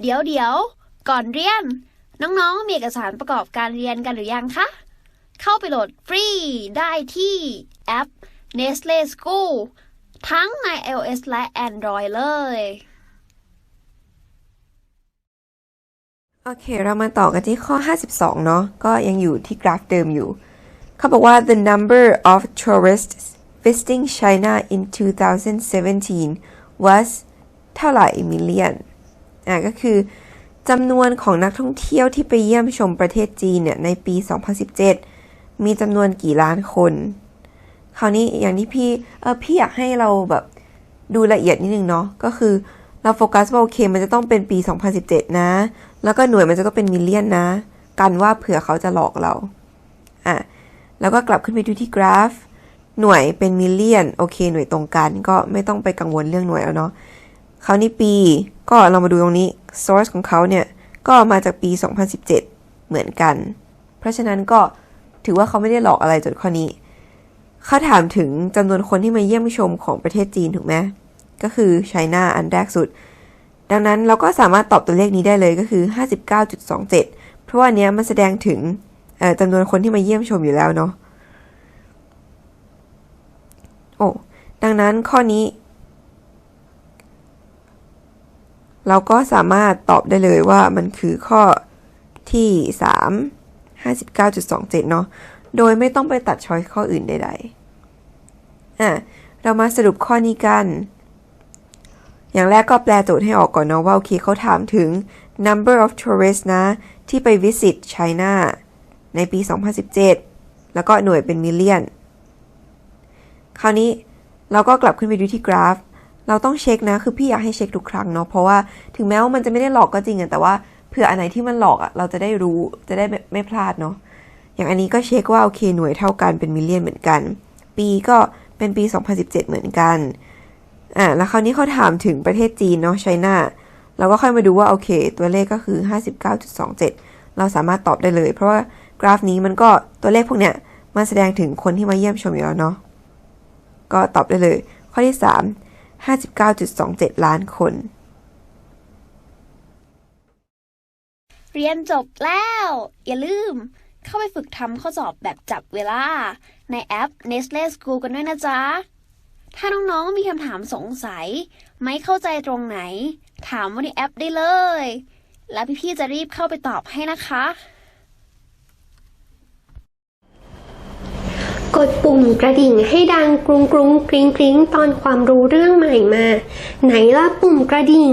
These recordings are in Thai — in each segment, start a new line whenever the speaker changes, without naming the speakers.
เดี๋ยวเดี๋ยวก่อนเรียน น้องๆ มีเอกสารประกอบการเรียนกันหรือยังคะ เข้าไปโหลดฟรีได้ที่แอป Nestle School ทั้งใน iOS และ Android เลย
โอเค เรามาต่อกันที่ข้อ 52 เนาะก็ยังอยู่ที่กราฟเดิมอยู่ เขาบอกว่า the number of tourists visiting China in 2017 was เท่าไหร่ million อะก็คือจำนวนของนักท่องเที่ยวที่ไปเยี่ยมชมประเทศจีนเนี่ยในปี 2017 มีจำนวนกี่ล้านคน คราวนี้อย่างที่พี่เออพี่อยากให้เราแบบดูละเอียดนิดนึงเนาะก็คือเราโฟกัสว่าโอเคมันจะต้องเป็นปี 2017 นะ แล้วก็หน่วยมันจะต้องเป็นมิลเลียนนะ กันว่าเผื่อเขาจะหลอกเราอะแล้วก็กลับขึ้นไปดูที่กราฟ หน่วยเป็นมิลเลียนโอเค หน่วยตรงกันก็ไม่ต้องไปกังวลเรื่องหน่วยแล้วเนาะ คราวนี้ปีก็เรามาดูตรงนี้ source ของเขาเนี่ย ก็มาจากปี 2017 เหมือนกัน เพราะฉะนั้นก็ถือว่าเขาไม่ได้หลอกอะไรจดข้อนี้เขาถามถึงจำนวนคนที่มาเยี่ยมชมของประเทศจีนถูกไหมก็คือไชน่าอันแรกสุด ดังนั้นเราก็สามารถตอบตัวเลขนี้ได้เลยก็คือ 59.27 เพราะว่าเนี้ยมันแสดงถึงจำนวนคนที่มาเยี่ยมชมอยู่แล้วเนาะโอ้ดังนั้นข้อนี้ เราก็สามารถตอบได้เลยว่ามันคือข้อที่ 3 59.27 เนาะ โดยไม่ต้องไปตัดช้อยข้ออื่นใดๆอะเรามาสรุปข้อนี้กัน อย่างแรกก็แปลโจทย์ให้ออกก่อนเนาะว่าโอเคเขาถามถึง number of tourists นะ ที่ไป visit China ในปี 2017 แล้วก็หน่วยเป็น million คราวนี้เราก็กลับขึ้นไปดูที่กราฟ เราต้องเช็คนะ คือพี่อยากให้เช็คทุกครั้งเนาะ เพราะว่าถึงแม้ว่ามันจะไม่ได้หลอกก็จริงอะแต่ว่าเผื่ออันไหนที่มันหลอกอะเราจะได้รู้ จะได้ไม่ไม่พลาดเนาะ อย่างอันนี้ก็เช็คว่าโอเคหน่วยเท่ากันเป็นมิลเลียนเหมือนกัน ปีก็เป็นปี 2017 เหมือนกัน อ่า แล้วคราวนี้เขาถามถึงประเทศจีนเนาะไชน่าเราก็ค่อยมาดูว่าโอเค ตัวเลขก็คือ 59.27 เราสามารถตอบได้เลย เพราะว่ากราฟนี้มันก็ตัวเลขพวกเนี้ยมันแสดงถึงคนที่มาเยี่ยมชมอยู่แล้วเนาะ ก็ตอบได้เลย ข้อที่ 3 59.27 ล้านคน
เรียนจบแล้ว อย่าลืม เข้าไปฝึกทำข้อสอบแบบจับเวลา ในแอป Nestle School กันด้วยนะจ๊ะ ถ้าน้องๆมีคำถามสงสัย ไม่เข้าใจตรงไหน ถามว่าในแอปได้เลย แล้วพี่ๆจะรีบเข้าไปตอบให้นะคะ
กดปุ่มกระดิ่งให้ดังกรุงกรุงกริงกริงตอนความรู้เรื่องใหม่มา ไหนล่ะปุ่มกระดิ่ง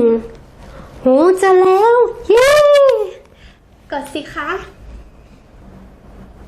โหเจะแล้ว เย้ กดสิคะ